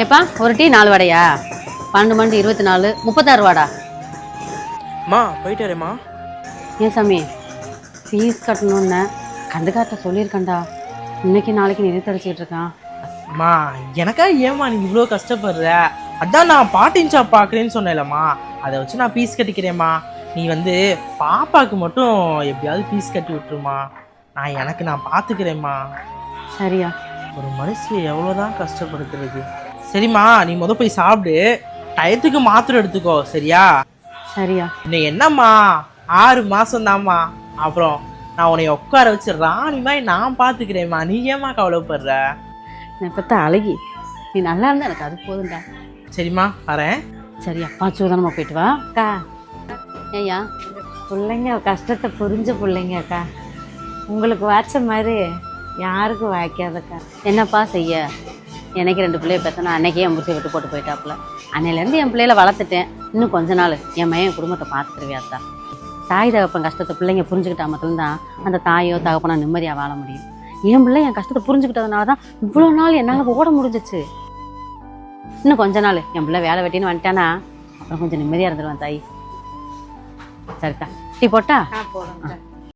ஏப்பா ஒரு டீ நாலு வடையா? பன்னெண்டு மணி இருபத்தி நாலு முப்பத்தாறு வாடா. அம்மா போயிட்டு வரேம்மா ஏன் சாமி ஃபீஸ் கட்டணும்னு கண்டுக்காட்ட சொல்லியிருக்கேன்டா. இன்னைக்கு நாளைக்கு நிறுத்தடிச்சிட்டு இருக்கான் அம்மா எனக்கா ஏம்மா நீ இவ்வளோ கஷ்டப்படுற? அதான் நான் பாட்டின் ஷாப் பார்க்குறேன்னு சொன்னேன்லம்மா. அதை வச்சு நான் ஃபீஸ் கட்டிக்கிறேம்மா. நீ வந்து பாப்பாவுக்கு மட்டும் எப்படியாவது ஃபீஸ் கட்டி விட்டுருமா. நான் எனக்கு நான் பார்த்துக்கிறேம்மா சரியா. ஒரு மனுஷியை எவ்வளோதான் கஷ்டப்படுத்துறது. சரிம்மா நீ முத போய் சாப்பிடு. டயத்துக்கு மாத்திரை எடுத்துக்கோ சரியா? சரியா. இன்னும் என்னம்மா ஆறு மாசம் தாம்மா அப்புறம் நான் உன்னை உட்கார வச்சு ராணி மாதிரி நான் பார்த்துக்கிறேம்மா நீ ஏம்மா கவலைப்படுற? நான் பார்த்தா அழகி. நீ நல்லா இருந்தா எனக்கு அது போதும்டா. சரிம்மா வரேன். சரியா பாச்சுதானம்மா போயிட்டு வா. அக்கா. ஏய்யா. பிள்ளைங்க கஷ்டத்தை புரிஞ்ச பிள்ளைங்க அக்கா. உங்களுக்கு வாய்ச்ச மாதிரி யாருக்கும் வாய்க்காதக்கா. என்னப்பா செய்ய? எனக்கு ரெண்டு பிள்ளைய பெற்றனா அன்னைக்கே என் புருஷை விட்டு போட்டு போயிட்டாப்புல. அன்னையிலேருந்து என் பிள்ளையில வளர்த்துட்டேன். இன்னும் கொஞ்ச நாள் என் மையன் என் குடும்பத்தை பார்த்துருவியாத்தா தாய் தகப்பன் கஷ்டத்தை பிள்ளைங்க புரிஞ்சுக்கிட்டா மட்டும்தான் அந்த தாயோ தகப்பனோ நிம்மதியாக வாழ முடியும். என் பிள்ளை என் கஷ்டத்தை புரிஞ்சுக்கிட்டதுனால தான் இவ்வளோ நாள் என்னால் ஓட முடிஞ்சிச்சு. இன்னும் கொஞ்ச நாள் என் பிள்ளை வேலை வெட்டின்னு வந்துட்டானா அப்புறம் கொஞ்சம் நிம்மதியாக இருந்துருவேன் தாய். சரிக்கா டீ போட்டா? போடுங்க.